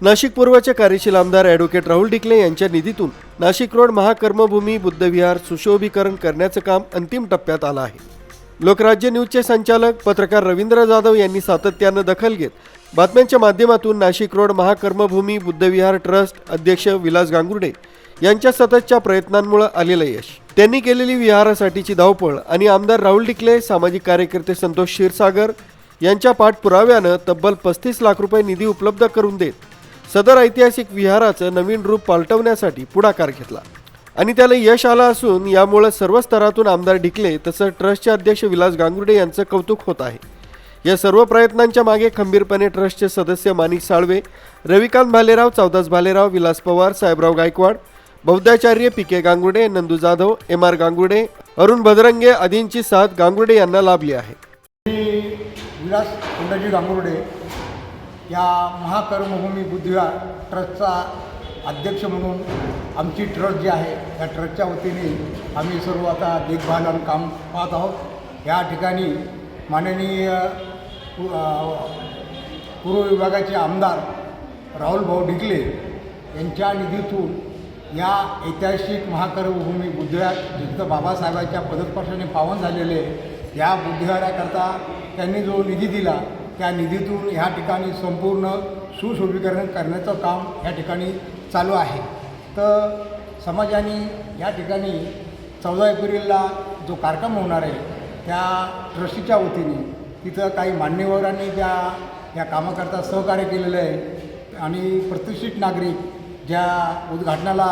नाशिक पूर्वचे कार्यशील आमदार ॲडव्होकेट राहुल डिकले यांच्या निधीतून नाशिक रोड महाकर्मभूमी बुद्धविहार सुशोभीकरण करण्याचं काम अंतिम टप्प्यात आलं आहे. लोकराज्य न्यूजचे संचालक पत्रकार रवींद्र जाधव यांनी सातत्यानं दखल घेत बातम्यांच्या माध्यमातून नाशिक रोड महाकर्मभूमी बुद्धविहार ट्रस्ट अध्यक्ष विलास गांगुर्डे यांच्या सततच्या प्रयत्नांमुळे आलेलं यश. त्यांनी केलेली विहारासाठीची धावपळ आणि आमदार राहुल डिकले सामाजिक कार्यकर्ते संतोष क्षीरसागर यांच्या पाठपुराव्यानं तब्बल पस्तीस लाख रुपये निधी उपलब्ध करून देत सदर ऐतिहासिक विहाराचं नवीन रूप पालटवण्यासाठी पुढाकार घेतला. आणि त्याला यश आलं असून यामुळे सर्व स्तरातून आमदार डिकले तसं ट्रस्टचे अध्यक्ष विलास गांगुर्डे यांचं कौतुक होत आहे. या सर्व प्रयत्नांच्या मागे खंबीरपणे ट्रस्टचे सदस्य Manik Salve Ravikant Bhalerao चौदास Bhalerao Vilas Pawar Sahebrao Gaikwad बौद्धाचार्य P K Gangude Nandu Jadhav M R Gangude Arun Bhadrange आदींची साथ गांगुडे यांना लाभली आहे. विलास गांगुर्डे या महाकर्मभूमी बुद्धविहार ट्रस्टचा अध्यक्ष म्हणून आमची ट्रस्ट जी आहे या ट्रस्टच्या वतीने आम्ही सर्व आता देखभाल आणि काम पाहत आहोत. या ठिकाणी माननीय पु- पूर्व विभागाचे आमदार राहुलभाऊ ढिकले यांच्या निधीतून या ऐतिहासिक महाकर्मभूमी बुद्धविहार जिथं बाबासाहेबांच्या पदस्पर्शाने पावन झालेले या बुद्धिहाराकरता त्यांनी जो निधी दिला त्या निधीतून ह्या ठिकाणी संपूर्ण सुशोभीकरण करण्याचं काम ह्या ठिकाणी चालू आहे. तर समाजाने या ठिकाणी चौदा एप्रिलला जो कार्यक्रम होणार आहे त्या ट्रस्टीच्या वतीने तिथं काही मान्यवरांनी त्या या कामाकरता सहकार्य केलेलं आहे आणि प्रतिष्ठित नागरिक ज्या उद्घाटनाला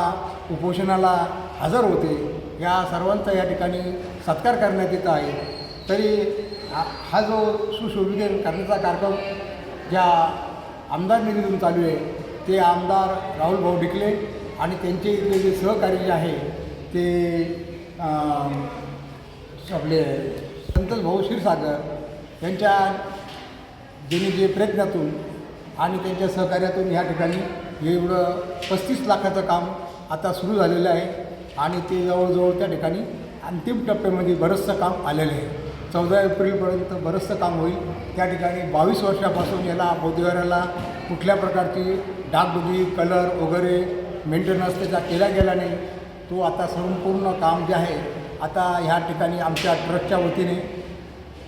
उपोषणाला हजर होते या सर्वांचा या ठिकाणी सत्कार करण्यात येत आहे. तरी हा हा जो सुशोभीकरण करण्याचा कार्यक्रम ज्या आमदार निधीतून चालू आहे ते आमदार राहुल भाऊ ढिकले आणि त्यांचे इथले जे सहकारी जे आहे ते आपले संतोष भाऊ क्षीरसागर यांच्या ज्यांनी जे प्रयत्नातून आणि त्यांच्या सहकार्यातून ह्या ठिकाणी हे एवढं पस्तीस लाखाचं काम आता सुरू झालेलं आहे आणि ते जवळजवळ त्या ठिकाणी अंतिम टप्प्यामध्ये बरंचसं काम आलेलं आहे. चौदा एप्रिलपर्यंत बरंचसं काम होईल. त्या ठिकाणी बावीस वर्षापासून याला बौद्धविहाराला कुठल्या प्रकारची डागडुगी कलर वगैरे मेंटेनन्स त्याचा केला गेला नाही. तो आता संपूर्ण काम जे आहे आता ह्या ठिकाणी आमच्या ट्रस्टच्या वतीने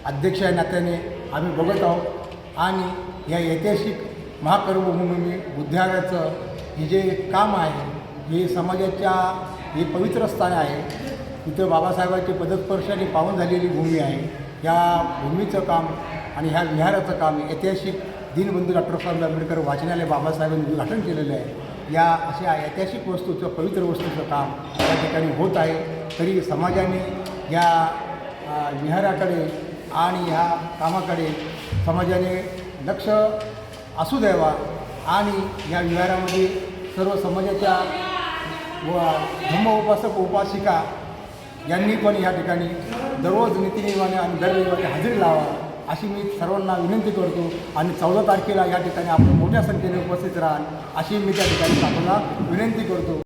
अध्यक्ष या नात्याने आम्ही बघत आहोत. आणि या ऐतिहासिक महाकर्मभूमी बुद्धाव्याचं हे जे काम आहे हे समाजाच्या हे पवित्र स्थान आहे तिथं बाबासाहेबांची पदस्पर्शाने पावन झालेली भूमी आहे. या भूमीचं काम आणि ह्या विहाराचं काम ऐतिहासिक दीनबंधू डॉक्टर बाबासाहेब आंबेडकर वाचनालय बाबासाहेबांनी उद्घाटन केलेलं आहे. या अशा ऐतिहासिक वस्तूचं पवित्र वस्तूचं काम या ठिकाणी होत आहे. तरी समाजाने या विहाराकडे आणि ह्या कामाकडे समाजाने लक्ष असू द्यावा आणि या विहारामध्ये सर्व समाजाच्या व धम्म उपासक उपासिका यांनी पण या ठिकाणी दररोज नितीनियमाने आणि दरनियमाने हजेरी लावा अशी मी सर्वांना विनंती करतो. आणि चौदा तारखेला या ठिकाणी आपण मोठ्या संख्येने उपस्थित राहाल अशी मी त्या ठिकाणी आपल्याला विनंती करतो.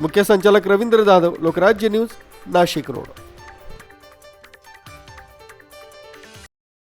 मुख्य संचालक रवींद्र जाधव लोकराज्य न्यूज नाशिक रोड.